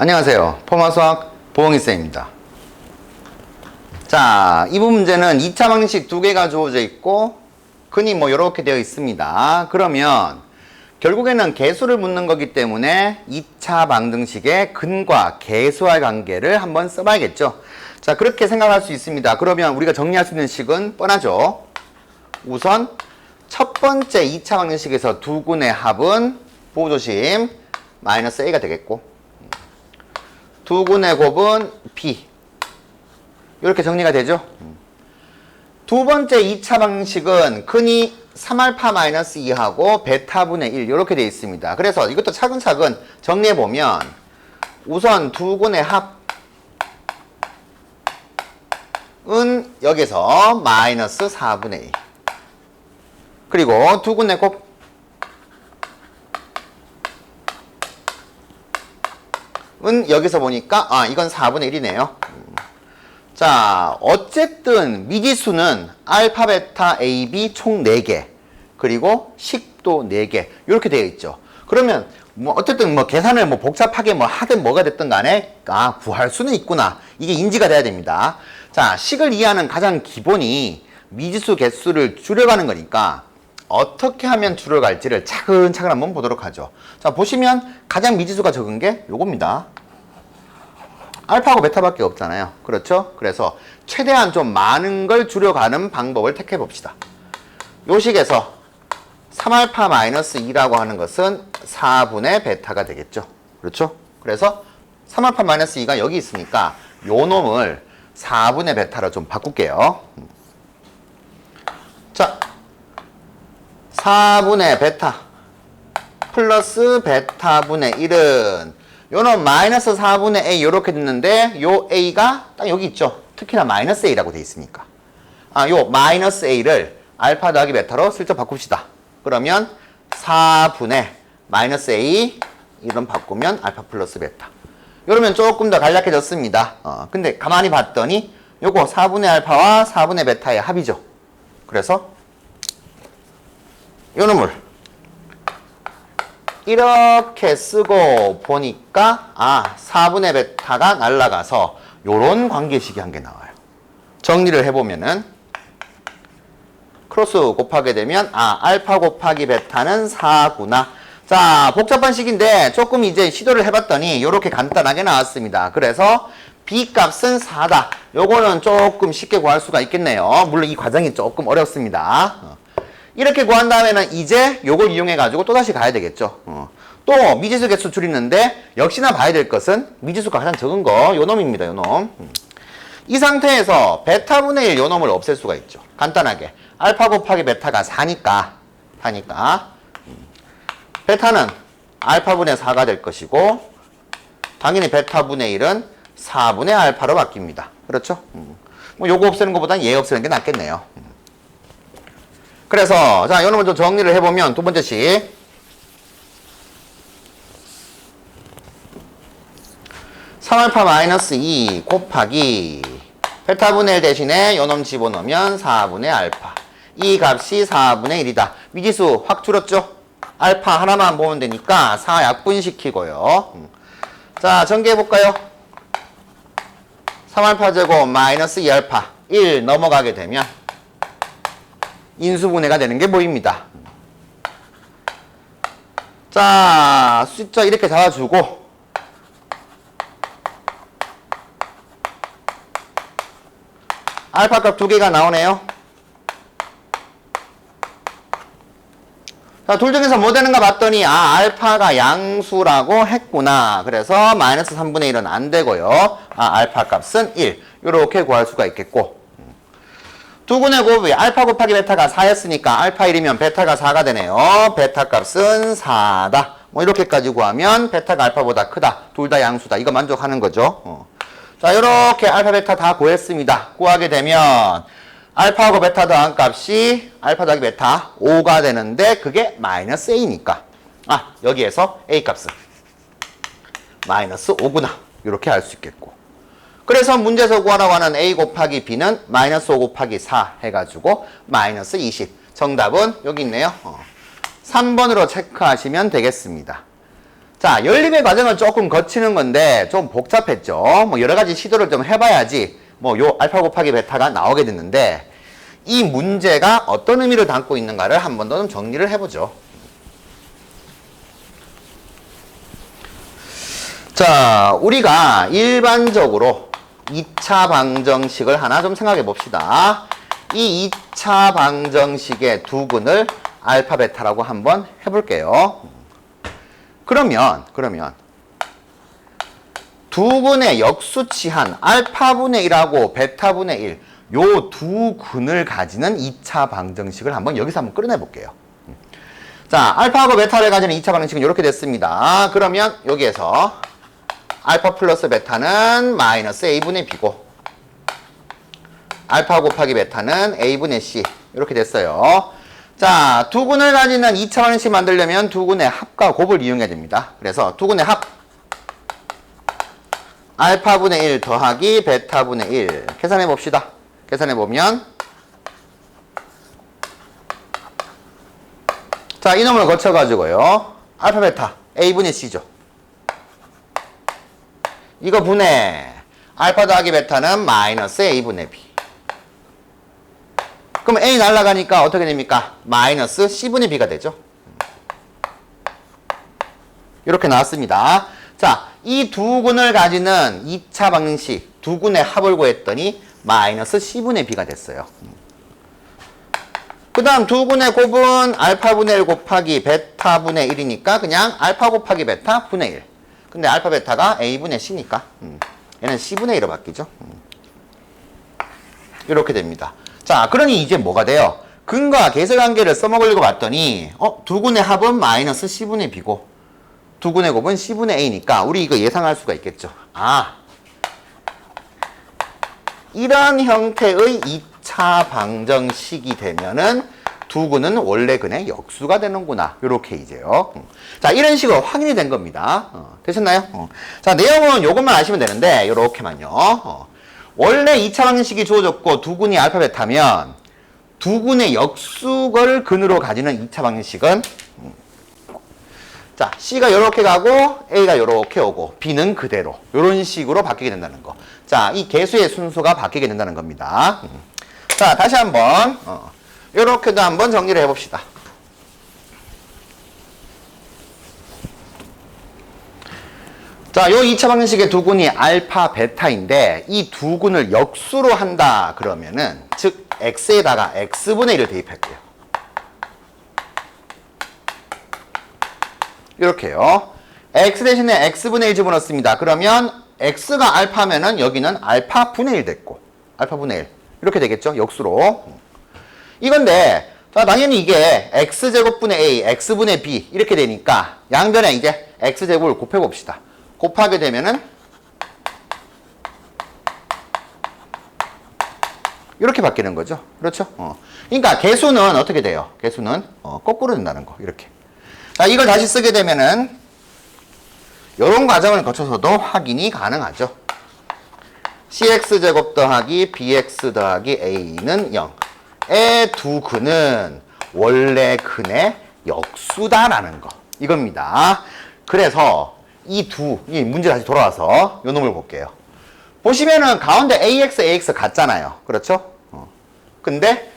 안녕하세요. 포마수학 보홍이쌤입니다. 자, 이 부분 문제는 2차 방정식 두 개가 주어져 있고 근이 뭐 이렇게 되어 있습니다. 그러면 결국에는 개수를 묻는 거기 때문에 2차 방정식의 근과 개수와의 관계를 한번 써봐야겠죠. 자, 그렇게 생각할 수 있습니다. 그러면 우리가 정리할 수 있는 식은 뻔하죠. 우선 첫 번째 2차 방정식에서 두 군의 합은 보조심 마이너스 a가 되겠고 두 군의 곱은 b 이렇게 정리가 되죠. 두 번째 2차 방식은 근이 3알파 마이너스 2하고 베타분의 1 이렇게 되어 있습니다. 그래서 이것도 차근차근 정리해 보면 우선 두 군의 합은 여기서 마이너스 4분의 2 그리고 두 군의 곱 은 여기서 보니까 아 이건 4분의 1이네요. 자 어쨌든 미지수는 알파 베타 A B 총 4개 그리고 식도 4개 이렇게 되어 있죠. 그러면 뭐 어쨌든 뭐 계산을 뭐 복잡하게 뭐 하든 뭐가 됐든 간에 아 구할 수는 있구나 이게 인지가 돼야 됩니다. 자 식을 이해하는 가장 기본이 미지수 개수를 줄여가는 거니까 어떻게 하면 줄여갈지를 차근차근 한번 보도록 하죠. 자, 보시면 가장 미지수가 적은 게 요겁니다. 알파하고 베타밖에 없잖아요. 그렇죠? 그래서 최대한 좀 많은 걸 줄여가는 방법을 택해 봅시다. 요 식에서 3알파 마이너스 2라고 하는 것은 4분의 베타가 되겠죠. 그렇죠? 그래서 3알파 마이너스 2가 여기 있으니까 요 놈을 4분의 베타로 좀 바꿀게요. 자, 4분의 베타 플러스 베타분의 1은 요는 마이너스 4분의 a 요렇게 됐는데 요 a가 딱 여기 있죠. 특히나 마이너스 a라고 돼 있으니까. 아, 요 마이너스 a를 알파 더하기 베타로 슬쩍 바꿉시다. 그러면 4분의 마이너스 a 이런 바꾸면 알파 플러스 베타. 이러면 조금 더 간략해졌습니다. 어, 근데 가만히 봤더니 요거 4분의 알파와 4분의 베타의 합이죠. 그래서 요 놈을 이렇게 쓰고 보니까 아 4분의 베타가 날라가서 요런 관계식이 한개 나와요. 정리를 해보면은 크로스 곱하게 되면 아 알파 곱하기 베타는 4구나. 자 복잡한 식인데 조금 이제 시도를 해봤더니 요렇게 간단하게 나왔습니다. 그래서 b 값은 4다. 요거는 조금 쉽게 구할 수가 있겠네요. 물론 이 과정이 조금 어렵습니다. 어. 이렇게 구한 다음에는 이제 요걸 이용해 가지고 또 다시 가야 되겠죠. 어. 또 미지수 개수 줄이는데 역시나 봐야 될 것은 미지수가 가장 적은 거 요 놈입니다. 요 놈. 음. 이 상태에서 베타분의 1요 놈을 없앨 수가 있죠. 간단하게 알파 곱하기 베타가 4니까 4니까 음. 베타는 알파분의 4가 될 것이고 당연히 베타분의 1은 4분의 알파로 바뀝니다. 그렇죠? 음. 뭐 요거 없애는 것보다는 얘 없애는 게 낫겠네요. 음. 그래서 자, 요놈을 좀 정리를 해보면 두 번째 식 3알파 마이너스 2 곱하기 베타 분의 1 대신에 요놈 집어넣으면 4분의 알파 이 값이 4분의 1이다. 미지수 확 줄었죠? 알파 하나만 보면 되니까 4 약분시키고요. 음. 자, 전개해볼까요? 3알파 제곱 마이너스 2알파 1 넘어가게 되면 인수분해가 되는 게 보입니다. 자, 숫자 이렇게 잡아주고 알파 값 두 개가 나오네요. 자, 둘 중에서 뭐 되는가 봤더니 아, 알파가 양수라고 했구나. 그래서 마이너스 3분의 1은 안 되고요. 아, 알파 값은 1. 이렇게 구할 수가 있겠고 두 군의 곱이 알파 곱하기 베타가 4였으니까 알파 1이면 베타가 4가 되네요. 베타 값은 4다. 뭐 이렇게까지 구하면 베타가 알파보다 크다. 둘 다 양수다. 이거 만족하는 거죠. 어. 자, 이렇게 알파 베타 다 구했습니다. 구하게 되면 알파하고 베타 더한 값이 알파 더하기 베타 5가 되는데 그게 마이너스 a니까 아, 여기에서 a 값은 마이너스 5구나. 이렇게 알 수 있겠고 그래서 문제에서 구하라고 하는 a 곱하기 b는 마이너스 5 곱하기 4 해가지고 마이너스 20. 정답은 여기 있네요. 어. 3번으로 체크하시면 되겠습니다. 자, 연립의 과정을 조금 거치는 건데 좀 복잡했죠. 뭐 여러 가지 시도를 좀 해봐야지 뭐 요 알파 곱하기 베타가 나오게 됐는데 이 문제가 어떤 의미를 담고 있는가를 한 번 더 좀 정리를 해보죠. 자, 우리가 일반적으로 2차 방정식을 하나 좀 생각해 봅시다. 이 2차 방정식의 두근을 알파 베타라고 한번 해볼게요. 그러면 그러면 두근의 역수치한 알파분의 1하고 베타분의 1 요두 근을 가지는 2차 방정식을 한번 여기서 한번 끌어내 볼게요. 자, 알파하고 베타를 가지는 2차 방정식은 이렇게 됐습니다. 그러면 여기에서 알파 플러스 베타는 마이너스 a분의 b고 알파 곱하기 베타는 a분의 c 이렇게 됐어요. 자, 두 군을 가지는 2차 방정식 만들려면 두 군의 합과 곱을 이용해야 됩니다. 그래서 두 군의 합 알파분의 1 더하기 베타분의 1 계산해 봅시다. 계산해 보면 자, 이놈을 거쳐 가지고요. 알파 베타 a분의 c죠. 이거 분해 알파 더하기 베타는 마이너스 a분의 b 그럼 a 날라가니까 어떻게 됩니까? 마이너스 c분의 b가 되죠. 이렇게 나왔습니다. 자, 이 두 군을 가지는 2차 방정식 두 군의 합을 구했더니 마이너스 c분의 b가 됐어요. 그 다음 두 군의 곱은 알파분의 1 곱하기 베타분의 1이니까 그냥 알파 곱하기 베타 분의 1. 근데 알파 베타가 a분의 c니까 음, 얘는 c분의 1로 바뀌죠. 음. 이렇게 됩니다. 자, 그러니 이제 뭐가 돼요? 근과 계수관계를 써먹으려고 봤더니 어, 두 군의 합은 마이너스 c분의 b고 두 군의 곱은 c분의 a니까 우리 이거 예상할 수가 있겠죠. 아, 이런 형태의 2차 방정식이 되면은 두 근은 원래 근의 역수가 되는구나. 요렇게 이제요. 음. 자, 이런 식으로 확인이 된 겁니다. 어, 되셨나요? 어. 자, 내용은 요것만 아시면 되는데 요렇게만요. 어. 원래 2차 방정식이 주어졌고 두 근이 알파 베타면 두 근의 역수를 근으로 가지는 2차 방정식은 음. 자, C가 요렇게 가고 A가 요렇게 오고 B는 그대로 요런 식으로 바뀌게 된다는 거. 자, 이 개수의 순서가 바뀌게 된다는 겁니다. 음. 자, 다시 한번 어, 요렇게도 한번 정리를 해봅시다. 자, 요 2차 방정식의 두 군이 알파, 베타인데 이 두 군을 역수로 한다 그러면은 즉 x에다가 x분의 1을 대입할게요. 이렇게요. x 대신에 x분의 1 집어넣습니다. 그러면 x가 알파면은 여기는 알파 분의 1 됐고 알파 분의 1 이렇게 되겠죠. 역수로. 이건데 자, 당연히 이게 x제곱분의 a, x분의 b 이렇게 되니까 양변에 이제 x제곱을 곱해봅시다. 곱하게 되면은 이렇게 바뀌는 거죠. 그렇죠? 어. 그러니까 개수는 어떻게 돼요? 개수는 어, 거꾸로 된다는 거. 이렇게. 자, 이걸 다시 쓰게 되면은 이런 과정을 거쳐서도 확인이 가능하죠. cx제곱 더하기 bx 더하기 a는 0. 의 두 근은 원래 근의 역수다라는 거. 이겁니다. 그래서 이 두, 이 문제 다시 돌아와서 요 놈을 볼게요. 보시면은 가운데 ax, ax 같잖아요. 그렇죠? 어. 근데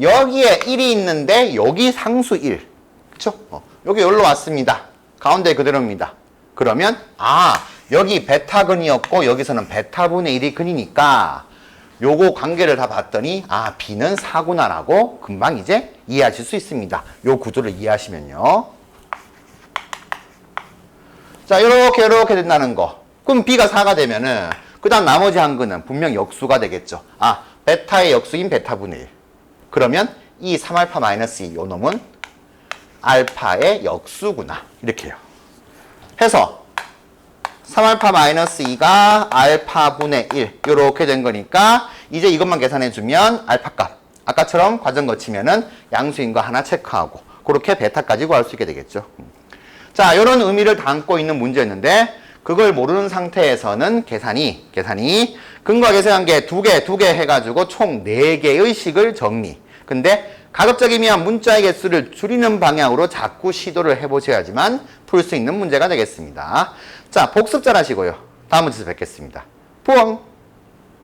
여기에 1이 있는데 여기 상수 1. 그쵸? 어. 여기 여기로 왔습니다. 가운데 그대로입니다. 그러면 아 여기 베타근이었고 여기서는 베타분의 1이 근이니까 요거 관계를 다 봤더니 아 B는 4구나라고 금방 이제 이해하실 수 있습니다. 요 구조를 이해하시면요. 자 요렇게 요렇게 된다는 거. 그럼 B가 4가 되면은 그 다음 나머지 한 근은 분명 역수가 되겠죠. 아 베타의 역수인 베타분의 1. 그러면 이 3알파 마이너스 2요 놈은 알파의 역수구나. 이렇게요. 해서 3알파 마이너스 2가 알파분의 1 이렇게 된 거니까 이제 이것만 계산해 주면 알파 값. 아까처럼 과정 거치면은 양수인 거 하나 체크하고 그렇게 베타까지 구할 수 있게 되겠죠. 자 이런 의미를 담고 있는 문제였는데 그걸 모르는 상태에서는 계산이 계산이 근과 계산한 게 두 개 두 개 해가지고 총 네 개의 식을 정리. 근데 가급적이면 문자의 개수를 줄이는 방향으로 자꾸 시도를 해보셔야지만 풀 수 있는 문제가 되겠습니다. 자, 복습 잘 하시고요. 다음 문제에서 뵙겠습니다. 부엉!